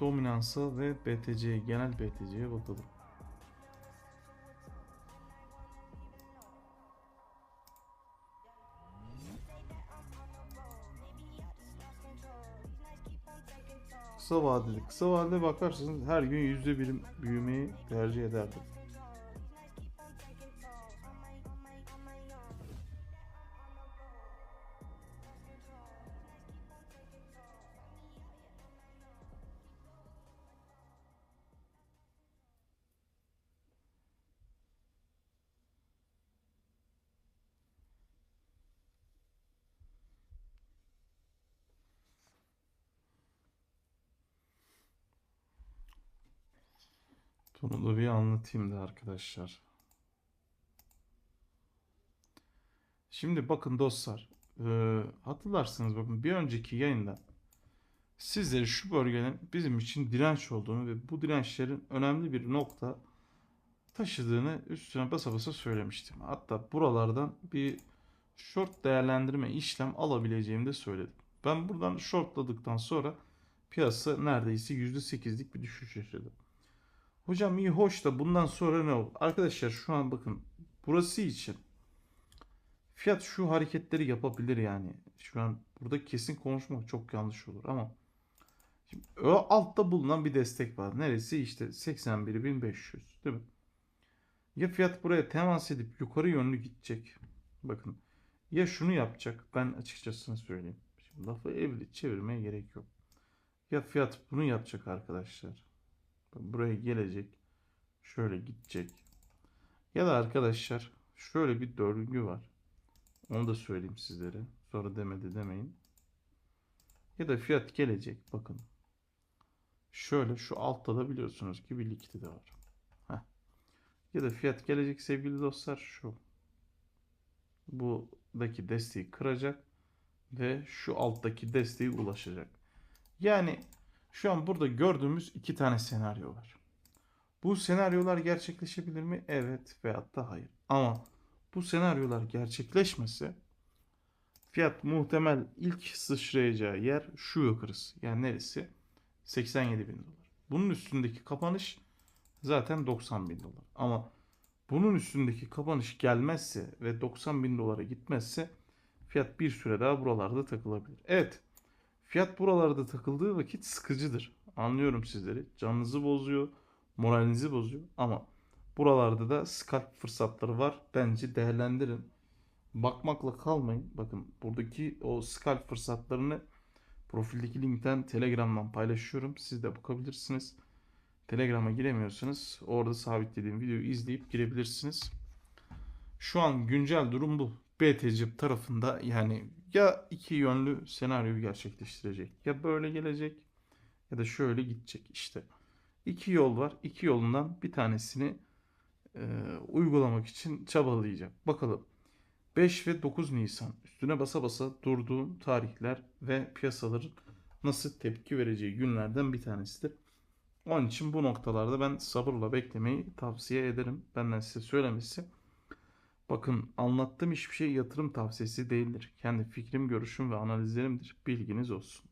dominansa ve BTC genel BTC'ye bakalım. Kısa vadeli. Kısa vadede bakarsanız her gün yüzde birim büyümeyi tercih ederdim. Bunu da bir anlatayım da arkadaşlar. Şimdi bakın dostlar. eee, hatırlarsınız bakın bir önceki yayında sizlere şu bölgenin bizim için direnç olduğunu ve bu dirençlerin önemli bir nokta taşıdığını üstüne basa basa söylemiştim. Hatta buralardan bir short değerlendirme işlem alabileceğimi de söyledim. Ben buradan shortladıktan sonra piyasa neredeyse %8'lik bir düşüş yaşadı. Hocam iyi hoş da bundan sonra ne olur? Arkadaşlar şu an bakın burası için fiyat şu hareketleri yapabilir yani. Şu an burada kesin konuşmak çok yanlış olur ama şimdi o altta bulunan bir destek var. Neresi? İşte 81.500 değil mi? Ya fiyat buraya temas edip yukarı yönlü gidecek. Bakın ya şunu yapacak. Ben açıkçası söyleyeyim. Şimdi lafı evli çevirmeye gerek yok. Ya fiyat bunu yapacak arkadaşlar. Buraya gelecek. Şöyle gidecek. Ya da arkadaşlar şöyle bir döngü var. Onu da söyleyeyim sizlere. Sonra demedi demeyin. Ya da fiyat gelecek. Bakın. Şöyle şu altta da biliyorsunuz ki bir likidi de var. Heh. Ya da fiyat gelecek sevgili dostlar şu. Buradaki desteği kıracak ve şu alttaki desteği ulaşacak. Yani şu an burada gördüğümüz iki tane senaryo var. Bu senaryolar gerçekleşebilir mi? Evet veyahut da hayır. Ama bu senaryolar gerçekleşmese fiyat muhtemel ilk sıçrayacağı yer şu yukarısı. Yani neresi? 87 bin dolar. Bunun üstündeki kapanış zaten 90 bin dolar. Ama bunun üstündeki kapanış gelmezse ve 90 bin dolara gitmezse fiyat bir süre daha buralarda takılabilir. Evet Fiyat buralarda takıldığı vakit sıkıcıdır. Anlıyorum sizleri. Canınızı bozuyor, moralinizi bozuyor ama buralarda da scalp fırsatları var. Bence değerlendirin. Bakmakla kalmayın. Bakın buradaki o scalp fırsatlarını profildeki linkten Telegram'dan paylaşıyorum. Siz de bakabilirsiniz. Telegram'a giremiyorsanız orada sabitlediğim videoyu izleyip girebilirsiniz. Şu an güncel durum bu. BTC tarafında yani ya iki yönlü senaryoyu gerçekleştirecek. Ya böyle gelecek ya da şöyle gidecek işte. İki yol var. İki yolundan bir tanesini e, uygulamak için çabalayacak. Bakalım. 5 ve 9 Nisan üstüne basa basa durduğum tarihler ve piyasaların nasıl tepki vereceği günlerden bir tanesidir. Onun için bu noktalarda ben sabırla beklemeyi tavsiye ederim. Benden size söylemesi. Bakın anlattığım hiçbir şey yatırım tavsiyesi değildir. Kendi fikrim, görüşüm ve analizlerimdir. Bilginiz olsun.